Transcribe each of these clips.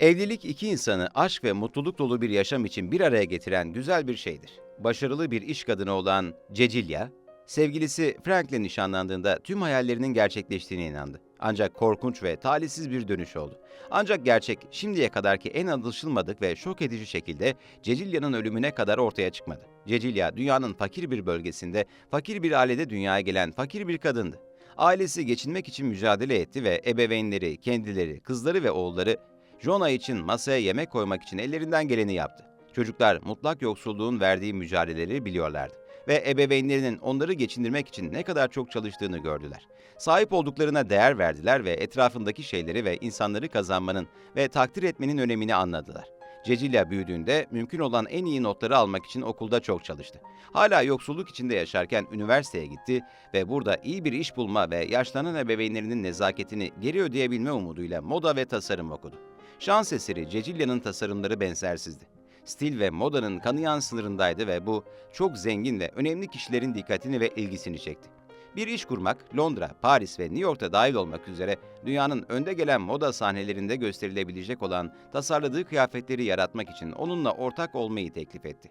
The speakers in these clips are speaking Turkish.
Evlilik iki insanı aşk ve mutluluk dolu bir yaşam için bir araya getiren güzel bir şeydir. Başarılı bir iş kadını olan Cecilia, sevgilisi Frank'le nişanlandığında tüm hayallerinin gerçekleştiğine inandı. Ancak korkunç ve talihsiz bir dönüş oldu. Ancak gerçek şimdiye kadarki en anlaşılmadık ve şok edici şekilde Cecilia'nın ölümüne kadar ortaya çıkmadı. Cecilia dünyanın fakir bir bölgesinde, fakir bir ailede dünyaya gelen fakir bir kadındı. Ailesi geçinmek için mücadele etti ve ebeveynleri, kendileri, kızları ve oğulları Jonah için masaya yemek koymak için ellerinden geleni yaptı. Çocuklar mutlak yoksulluğun verdiği mücadeleleri biliyorlardı ve ebeveynlerinin onları geçindirmek için ne kadar çok çalıştığını gördüler. Sahip olduklarına değer verdiler ve etrafındaki şeyleri ve insanları kazanmanın ve takdir etmenin önemini anladılar. Cecilia büyüdüğünde mümkün olan en iyi notları almak için okulda çok çalıştı. Hala yoksulluk içinde yaşarken üniversiteye gitti ve burada iyi bir iş bulma ve yaşlanan ebeveynlerinin nezaketini geri ödeyebilme umuduyla moda ve tasarım okudu. Şans eseri Cecilia'nın tasarımları benzersizdi. Stil ve modanın kanayan sınırındaydı ve bu çok zengin ve önemli kişilerin dikkatini ve ilgisini çekti. Bir iş kurmak, Londra, Paris ve New York'ta dahil olmak üzere dünyanın önde gelen moda sahnelerinde gösterilebilecek olan tasarladığı kıyafetleri yaratmak için onunla ortak olmayı teklif etti.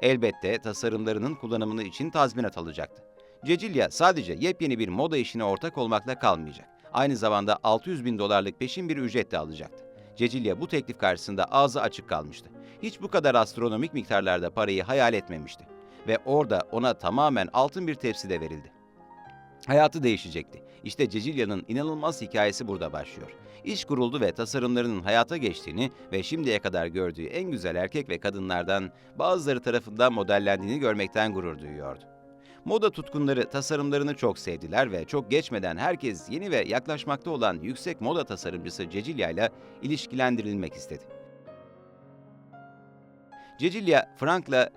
Elbette tasarımlarının kullanımını için tazminat alacaktı. Cecilia sadece yepyeni bir moda işine ortak olmakla kalmayacak. Aynı zamanda 600 bin dolarlık peşin bir ücret de alacaktı. Cecilia bu teklif karşısında ağzı açık kalmıştı. Hiç bu kadar astronomik miktarlarda parayı hayal etmemişti. Ve orada ona tamamen altın bir tepside verildi. Hayatı değişecekti. İşte Cecilia'nın inanılmaz hikayesi burada başlıyor. İş kuruldu ve tasarımlarının hayata geçtiğini ve şimdiye kadar gördüğü en güzel erkek ve kadınlardan bazıları tarafından modellendiğini görmekten gurur duyuyordu. Moda tutkunları tasarımlarını çok sevdiler ve çok geçmeden herkes yeni ve yaklaşmakta olan yüksek moda tasarımcısı Cecilia ile ilişkilendirilmek istedi. Cecilia Frank'la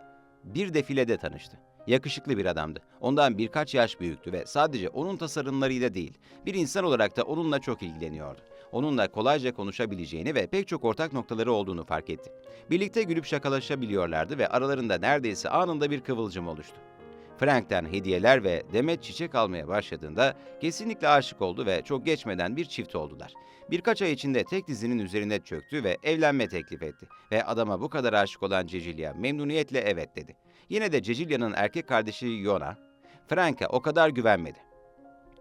bir defilede tanıştı. Yakışıklı bir adamdı. Ondan birkaç yaş büyüktü ve sadece onun tasarımlarıyla değil, bir insan olarak da onunla çok ilgileniyordu. Onunla kolayca konuşabileceğini ve pek çok ortak noktaları olduğunu fark etti. Birlikte gülüp şakalaşabiliyorlardı ve aralarında neredeyse anında bir kıvılcım oluştu. Frank'ten hediyeler ve demet çiçek almaya başladığında kesinlikle aşık oldu ve çok geçmeden bir çift oldular. Birkaç ay içinde tek dizinin üzerine çöktü ve evlenme teklif etti. Ve adama bu kadar aşık olan Cecilia memnuniyetle evet dedi. Yine de Cecilia'nın erkek kardeşi Yona, Frank'a o kadar güvenmedi.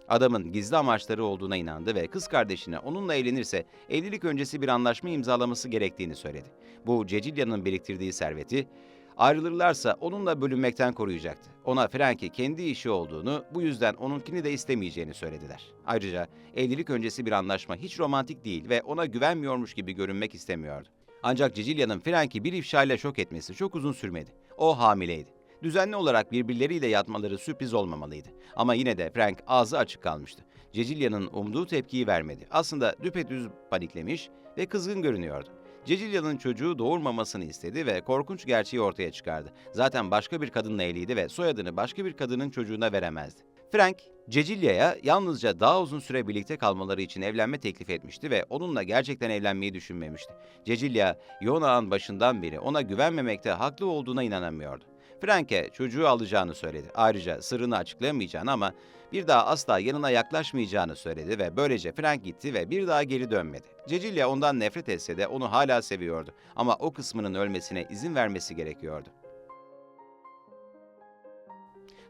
Adamın gizli amaçları olduğuna inandı ve kız kardeşine onunla evlenirse evlilik öncesi bir anlaşma imzalaması gerektiğini söyledi. Bu Cecilia'nın biriktirdiği serveti ayrılırlarsa onunla bölünmekten koruyacaktı. Ona Frank'i kendi işi olduğunu, bu yüzden onunkini de istemeyeceğini söylediler. Ayrıca evlilik öncesi bir anlaşma hiç romantik değil ve ona güvenmiyormuş gibi görünmek istemiyordu. Ancak Cecilia'nın Frank'i bir ifşayla şok etmesi çok uzun sürmedi. O hamileydi. Düzenli olarak birbirleriyle yatmaları sürpriz olmamalıydı. Ama yine de Frank ağzı açık kalmıştı. Cecilia'nın umduğu tepkiyi vermedi. Aslında düpedüz paniklemiş ve kızgın görünüyordu. Cecilia'nın çocuğu doğurmamasını istedi ve korkunç gerçeği ortaya çıkardı. Zaten başka bir kadınla evliydi ve soyadını başka bir kadının çocuğuna veremezdi. Frank, Cecilia'ya yalnızca daha uzun süre birlikte kalmaları için evlenme teklif etmişti ve onunla gerçekten evlenmeyi düşünmemişti. Cecilia, Yona'nın başından beri ona güvenmemekte haklı olduğuna inanamıyordu. Frank'e çocuğu alacağını söyledi. Ayrıca sırrını açıklayamayacağını ama bir daha asla yanına yaklaşmayacağını söyledi ve böylece Frank gitti ve bir daha geri dönmedi. Cecilia ondan nefret etse de onu hala seviyordu ama o kısmının ölmesine izin vermesi gerekiyordu.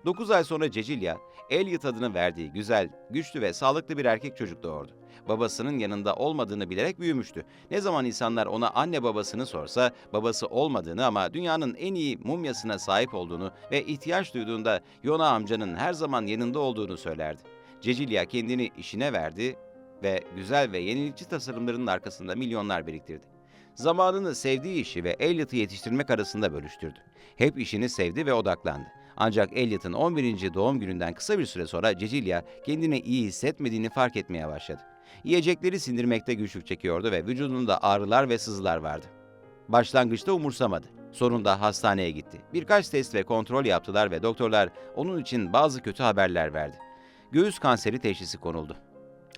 9 ay sonra Cecilia, Elliot adını verdiği güzel, güçlü ve sağlıklı bir erkek çocuk doğurdu. Babasının yanında olmadığını bilerek büyümüştü. Ne zaman insanlar ona anne babasını sorsa, babası olmadığını ama dünyanın en iyi mumyasına sahip olduğunu ve ihtiyaç duyduğunda Yona amcanın her zaman yanında olduğunu söylerdi. Cecilia kendini işine verdi ve güzel ve yenilikçi tasarımlarının arkasında milyonlar biriktirdi. Zamanını sevdiği işi ve Elliot'ı yetiştirmek arasında bölüştürdü. Hep işini sevdi ve odaklandı. Ancak Elliot'ın 11. doğum gününden kısa bir süre sonra Cecilia kendini iyi hissetmediğini fark etmeye başladı. Yiyecekleri sindirmekte güçlük çekiyordu ve vücudunda ağrılar ve sızılar vardı. Başlangıçta umursamadı. Sonunda hastaneye gitti. Birkaç test ve kontrol yaptılar ve doktorlar onun için bazı kötü haberler verdi. Göğüs kanseri teşhisi konuldu.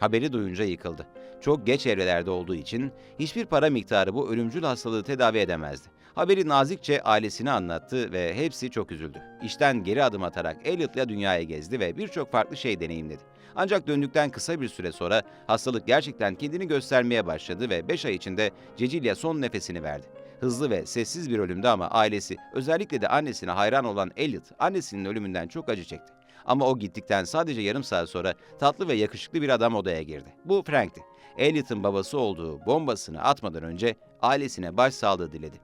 Haberi duyunca yıkıldı. Çok geç evrelerde olduğu için hiçbir para miktarı bu ölümcül hastalığı tedavi edemezdi. Haberi nazikçe ailesine anlattı ve hepsi çok üzüldü. İşten geri adım atarak Elliot'la dünyaya gezdi ve birçok farklı şey deneyimledi. Ancak döndükten kısa bir süre sonra hastalık gerçekten kendini göstermeye başladı ve 5 ay içinde Cecilia son nefesini verdi. Hızlı ve sessiz bir ölümdü ama ailesi, özellikle de annesine hayran olan Elliot, annesinin ölümünden çok acı çekti. Ama o gittikten sadece yarım saat sonra tatlı ve yakışıklı bir adam odaya girdi. Bu Frank'ti. Elliot'ın babası olduğu bombasını atmadan önce ailesine başsağlığı diledi.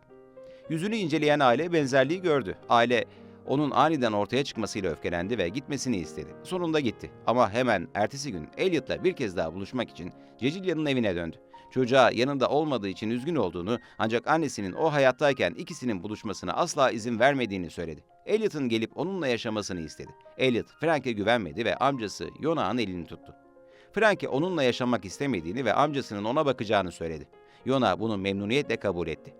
Yüzünü inceleyen aile benzerliği gördü. Aile onun aniden ortaya çıkmasıyla öfkelendi ve gitmesini istedi. Sonunda gitti. Ama hemen ertesi gün Elliot'la bir kez daha buluşmak için Cecilia'nın evine döndü. Çocuğa yanında olmadığı için üzgün olduğunu ancak annesinin o hayattayken ikisinin buluşmasına asla izin vermediğini söyledi. Elliot'ın gelip onunla yaşamasını istedi. Elliot, Frank'e güvenmedi ve amcası Yona'nın elini tuttu. Frank'e onunla yaşamak istemediğini ve amcasının ona bakacağını söyledi. Yona bunu memnuniyetle kabul etti.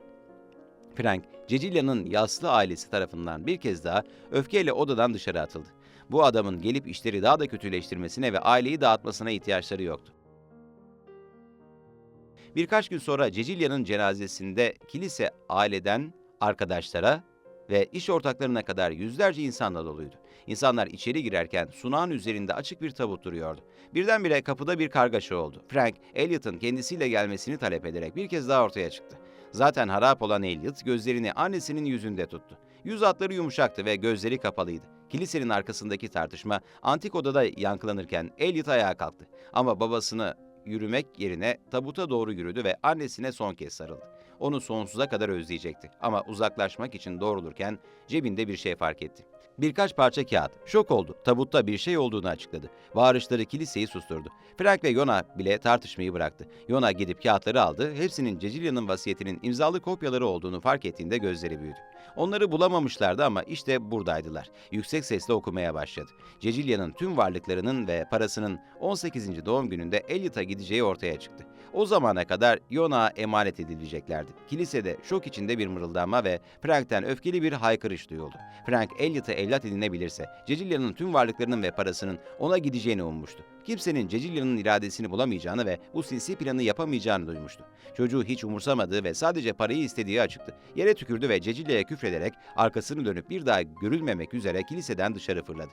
Frank, Cecilia'nın yaslı ailesi tarafından bir kez daha öfkeyle odadan dışarı atıldı. Bu adamın gelip işleri daha da kötüleştirmesine ve aileyi dağıtmasına ihtiyaçları yoktu. Birkaç gün sonra Cecilia'nın cenazesinde kilise aileden arkadaşlara ve iş ortaklarına kadar yüzlerce insanla doluydu. İnsanlar içeri girerken sunağın üzerinde açık bir tabut duruyordu. Birdenbire kapıda bir kargaşa oldu. Frank, Elliot'ın kendisiyle gelmesini talep ederek bir kez daha ortaya çıktı. Zaten harap olan Elliot gözlerini annesinin yüzünde tuttu. Yüz hatları yumuşaktı ve gözleri kapalıydı. Kilisenin arkasındaki tartışma antik odada yankılanırken Elliot ayağa kalktı. Ama babasını yürümek yerine tabuta doğru yürüdü ve annesine son kez sarıldı. Onu sonsuza kadar özleyecekti ama uzaklaşmak için doğrulurken cebinde bir şey fark etti. Birkaç parça kağıt. Şok oldu. Tabutta bir şey olduğunu açıkladı. Bağırışları kiliseyi susturdu. Frank ve Yona bile tartışmayı bıraktı. Yona gidip kağıtları aldı. Hepsinin Cecilia'nın vasiyetinin imzalı kopyaları olduğunu fark ettiğinde gözleri büyüdü. Onları bulamamışlardı ama işte buradaydılar. Yüksek sesle okumaya başladı. Cecilia'nın tüm varlıklarının ve parasının 18. doğum gününde Elliot'a gideceği ortaya çıktı. O zamana kadar Yona'ya emanet edileceklerdi. Kilisede şok içinde bir mırıldanma ve Frank'ten öfkeli bir haykırış duyuldu. Frank Elliot'a evlat edinebilirse Cecilia'nın tüm varlıklarının ve parasının ona gideceğini ummuştu. Kimsenin Cecilia'nın iradesini bulamayacağını ve bu sinsi planı yapamayacağını duymuştu. Çocuğu hiç umursamadığı ve sadece parayı istediği açıktı. Yere tükürdü ve Cecilia'ya küfrederek arkasını dönüp bir daha görülmemek üzere kiliseden dışarı fırladı.